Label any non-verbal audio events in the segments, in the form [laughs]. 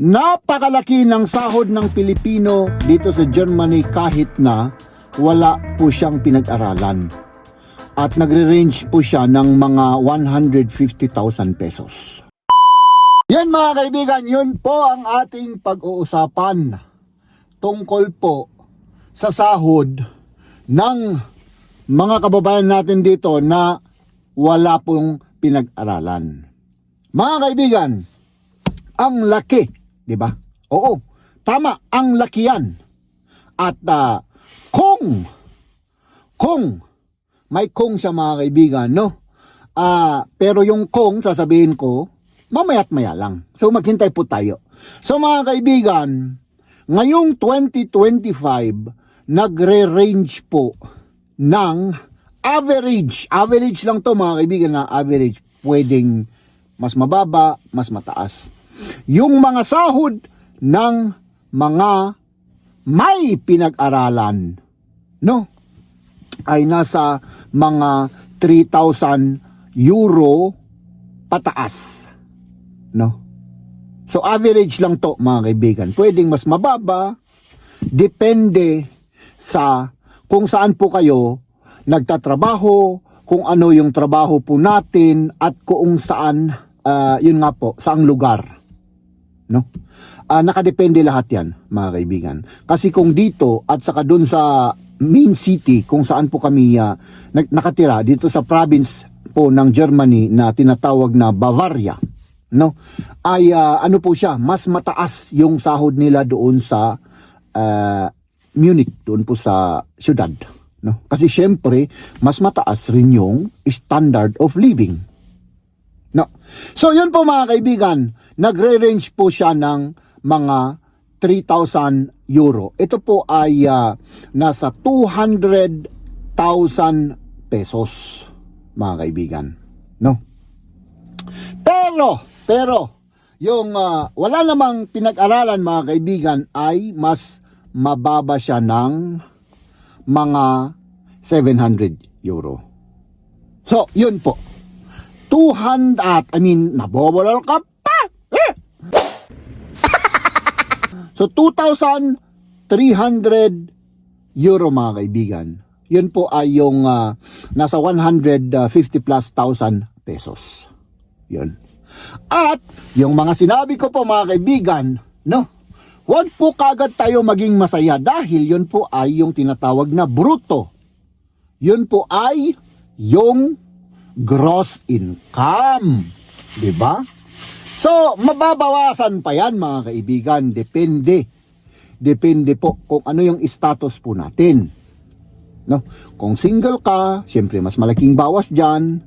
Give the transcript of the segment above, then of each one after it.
Napakalaki ng sahod ng Pilipino dito sa Germany kahit na wala po siyang pinag-aralan. At nagre-range po siya ng mga 150,000 pesos. Yan mga kaibigan, yun po ang ating pag-uusapan tungkol po sa sahod ng mga kababayan natin dito na wala pong pinag-aralan. Mga kaibigan, ang laki, di ba? Oo, tama, ang laki yan. At ah, kung, kung, may kung siya mga kaibigan, no? Ah, pero yung kung, sasabihin ko, mamaya't maya lang. So maghintay po tayo. So mga kaibigan, ngayong 2025, nagre-range po ng average. Average lang to mga kaibigan na average. Pwedeng mas mababa, mas mataas. Yung mga sahod ng mga may pinag-aralan, no? Ay nasa mga 3,000 euro pataas, no? So average lang to mga kaibigan. Pwedeng mas mababa, depende sa kung saan po kayo nagtatrabaho, kung ano yung trabaho po natin at kung saan ah, yun nga po, saang lugar. No? Ah, nakadepende lahat 'yan, mga kaibigan. Kasi kung dito at saka doon sa main city kung saan po kami nag- nakatira dito sa province po ng Germany na tinatawag na Bavaria, no? Ay ah, ano po siya, mas mataas yung sahod nila doon sa ah, Munich, doon po sa syudad, no? Kasi syempre, mas mataas rin yung standard of living. No. So yun po mga kaibigan, nagre-range po siya ng mga 3,000 euro. Ito po ay ah, nasa 200,000 pesos mga kaibigan. No. Pero, pero, yung ah, wala namang pinag-aralan mga kaibigan ay mas mababa siya ng mga 700 euro. So, yun po. 200 at I mean nabobolol ka pa! Eh! [laughs] so 2,300 euro mga kaibigan. Yun po ay yung ah, nasa 150 plus thousand pesos. Yun. At yung mga sinabi ko po mga kaibigan no? Huwag po kagad tayo maging masaya dahil yun po ay yung tinatawag na bruto. Yun po ay yung gross income. Ba? So, mababawasan pa yan mga kaibigan. Depende. Depende po kung ano yung status po natin. No? Kung single ka, syempre mas malaking bawas dyan.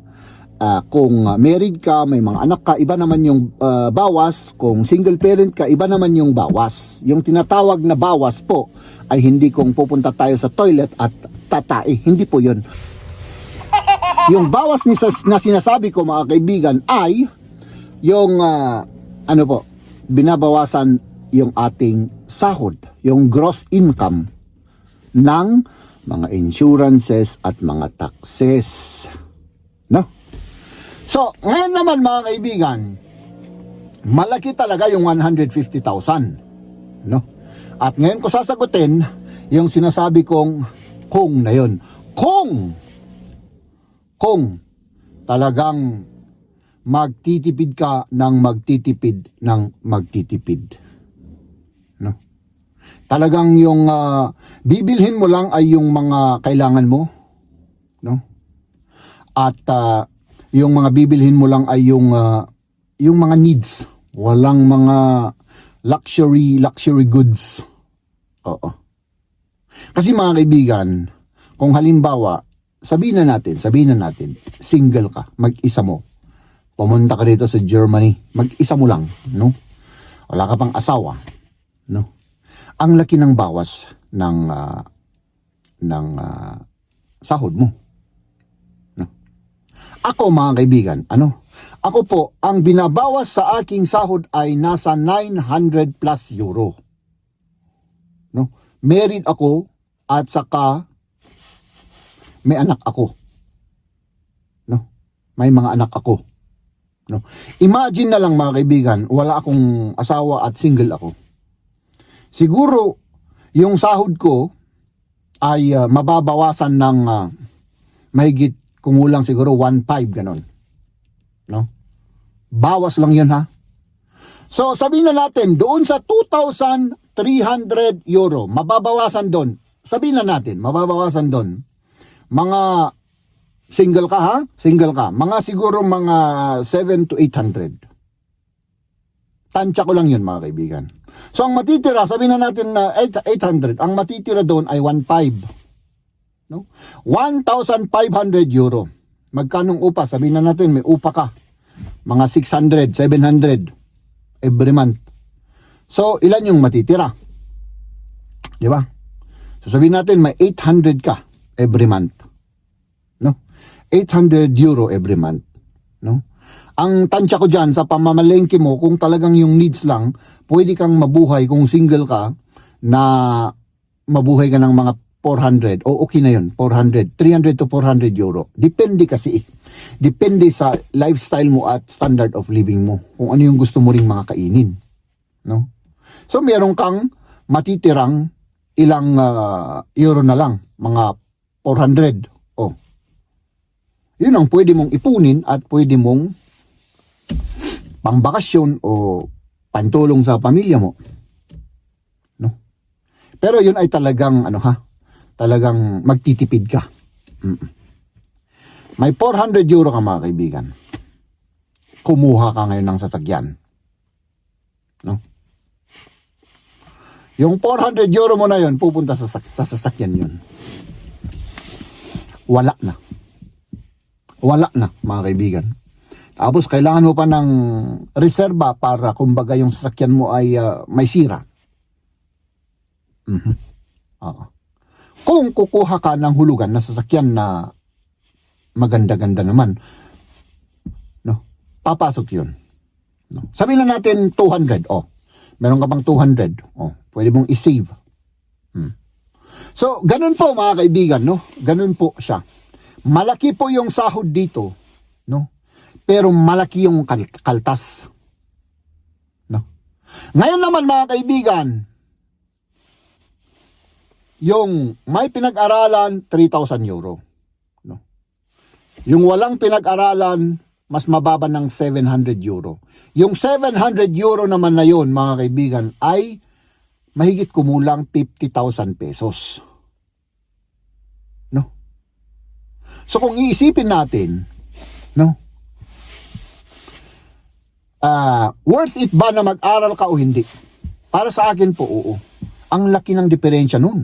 Ah, kung married ka, may mga anak ka, iba naman yung ah, bawas. Kung single parent ka, iba naman yung bawas. Yung tinatawag na bawas po ay hindi kung pupunta tayo sa toilet at tatae. Hindi po yun. Yung bawas ni na sinasabi ko mga kaibigan ay yung ah, ano po, binabawasan yung ating sahod, yung gross income ng mga insurances at mga taxes. No? So, ngayon naman mga kaibigan, malaki talaga yung 150,000. No? At ngayon ko sasagutin yung sinasabi kong kung na yun. Kung kung talagang magtitipid ka ng magtitipid ng magtitipid. No? Talagang yung ah, bibilhin mo lang ay yung mga kailangan mo, no? At ah, yung mga bibilhin mo lang ay yung ah, yung mga needs, walang mga luxury luxury goods. Oo. Kasi mga kaibigan, kung halimbawa, sabihin na natin, sabihin na natin, single ka, mag-isa mo. Pumunta ka dito sa Germany, mag-isa mo lang, no? Wala ka pang asawa, no? Ang laki ng bawas ng ah, ng ah, sahod mo. No? Ako mga kaibigan, ano? Ako po, ang binabawas sa aking sahod ay nasa 900 plus euro. No? Married ako at saka may anak ako. No? May mga anak ako. No? Imagine na lang mga kaibigan, wala akong asawa at single ako. Siguro, yung sahod ko ay ah, mababawasan ng ah, mahigit kumulang siguro 1.5 ganon. No? Bawas lang yun ha. So sabihin na natin, doon sa 2,300 euro, mababawasan doon. Sabihin na natin, mababawasan doon. Mga single ka ha? Single ka. Mga siguro mga 7 to 800. Tansya ko lang yun mga kaibigan. So ang matitira, sabihin na natin na 8 800, ang matitira doon ay 1.5. No? 1,500 euro. Magkanong upa? Sabihin na natin may upa ka. Mga 600, 700 every month. So, ilan yung matitira? Di ba? So, sabihin natin may 800 ka every month. No? 800 euro every month. No? Ang tansya ko dyan sa pamamalengke mo, kung talagang yung needs lang, pwede kang mabuhay kung single ka na mabuhay ka ng mga 400 o okay na yun, 400, 300 to 400 euro. Depende kasi eh. Depende sa lifestyle mo at standard of living mo. Kung ano yung gusto mo ring mga kainin. No? So meron kang matitirang ilang ah, euro na lang, mga 400. Oh. Yun ang pwede mong ipunin at pwede mong pangbakasyon o pantulong sa pamilya mo. No? Pero yun ay talagang ano ha, talagang magtitipid ka. Mm. May 400 euro ka mga kaibigan. Kumuha ka ngayon ng sasakyan. No? Yung 400 euro mo na yun, pupunta sa, sa sasakyan yun. Wala na. Wala na, mga kaibigan. Tapos kailangan mo pa ng reserba para kumbaga yung sasakyan mo ay ah, may sira. Mhm. Oo. Kung kukuha ka ng hulugan na sasakyan na maganda-ganda naman, no, papasok yun. No. Sabihin na natin 200, oh. Meron ka pang 200, oh. Pwede mong i-save. Hmm. So, ganun po mga kaibigan, no? Ganun po siya. Malaki po yung sahod dito, no? Pero malaki yung kal- kaltas. No? Ngayon naman mga kaibigan, yung may pinag-aralan, 3,000 euro. No? Yung walang pinag-aralan, mas mababa ng 700 euro. Yung 700 euro naman na yon mga kaibigan, ay mahigit kumulang 50,000 pesos. No? So kung iisipin natin, no? Ah, worth it ba na mag-aral ka o hindi? Para sa akin po, oo. Ang laki ng diferensya nun.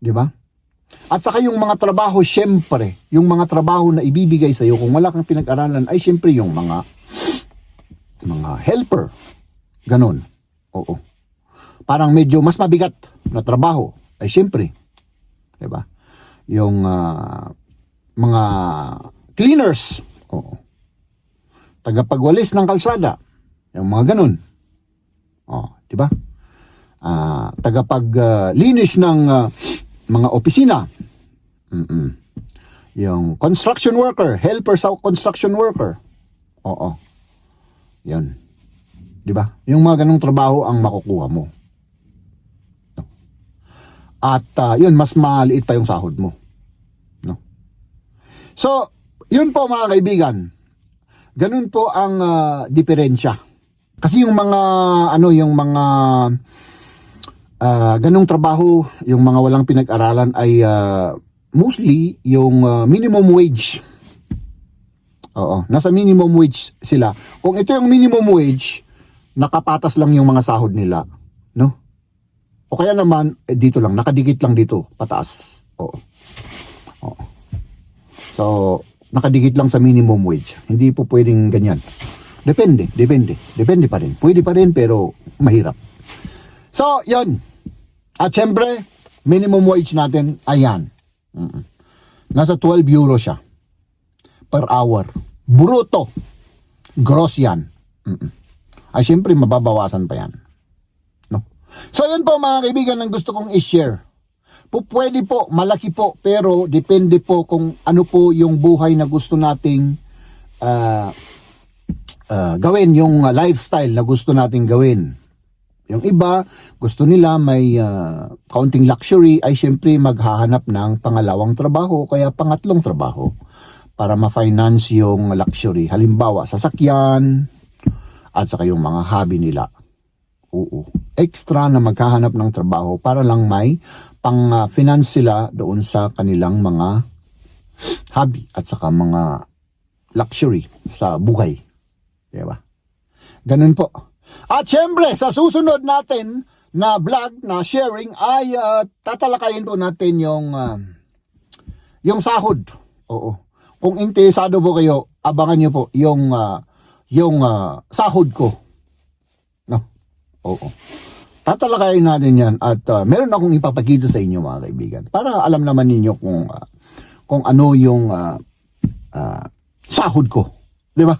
Di ba? At saka yung mga trabaho, syempre, yung mga trabaho na ibibigay sa iyo kung wala kang pinag-aralan ay syempre yung mga mga helper. Ganon. Oo. Parang medyo mas mabigat na trabaho ay syempre, 'di ba? Yung ah, mga cleaners. Oo. Tagapagwalis ng kalsada. Yung mga ganun. Oh, 'di ba? Ah, tagapaglinis ng ah, mga opisina. Mm-mm. Yung construction worker, helper sa construction worker. Oo. Yan. 'Di ba? Yung mga ganung trabaho ang makukuha mo. No? At ah, yun mas maliit pa yung sahod mo. No? So, yun po mga kaibigan. Ganun po ang ah, diferensya. Kasi yung mga ano yung mga ah, ganung trabaho, yung mga walang pinag-aralan ay ah, mostly yung ah, minimum wage. Oo, nasa minimum wage sila. Kung ito yung minimum wage, nakapatas lang yung mga sahod nila, no? O kaya naman eh, dito lang, nakadikit lang dito, pataas. Oo. Oo. So, nakadikit lang sa minimum wage. Hindi po pwedeng ganyan. Depende, depende. Depende pa rin. Pwede pa rin pero mahirap. So, yon. At syempre, minimum wage natin, ayan. Mm-mm. Nasa 12 euro siya per hour. Bruto. Gross yan. Mm-mm. Ay, syempre, mababawasan pa yan. No? So, yun po mga kaibigan ang gusto kong i-share. Po, pwede po, malaki po, pero depende po kung ano po yung buhay na gusto nating ah, ah, gawin yung ah, lifestyle na gusto nating gawin. Yung iba, gusto nila may ah, kaunting luxury ay syempre maghahanap ng pangalawang trabaho kaya pangatlong trabaho para ma-finance yung luxury. Halimbawa, sasakyan at saka yung mga hobby nila. Oo. Extra na maghahanap ng trabaho para lang may pang-finance sila doon sa kanilang mga hobby at saka mga luxury sa buhay. Di ba? Ganun po. At syempre, sa susunod natin na vlog, na sharing, ay ah, tatalakayin po natin yung ah, yung sahod. Oo. Kung interesado po kayo, abangan nyo po yung ah, yung ah, sahod ko. No? Oo. Tatalakayin natin yan at ah, meron akong ipapakita sa inyo mga kaibigan para alam naman ninyo kung ah, kung ano yung ah, ah, sahod ko. Di ba?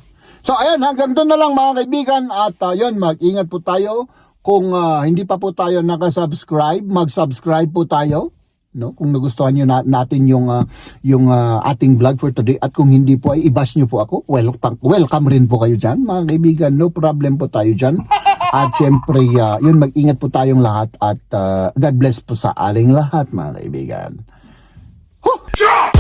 So ayan, hanggang doon na lang mga kaibigan at ah, yun, mag-ingat po tayo. Kung ah, hindi pa po tayo nakasubscribe, mag-subscribe po tayo. No? Kung nagustuhan niyo na, natin yung ah, yung ah, ating vlog for today at kung hindi po ay i-bash niyo po ako, welcome, welcome rin po kayo diyan, mga kaibigan. No problem po tayo diyan. At syempre, ah, yun mag-ingat po tayong lahat at ah, God bless po sa aling lahat, mga kaibigan. Huh!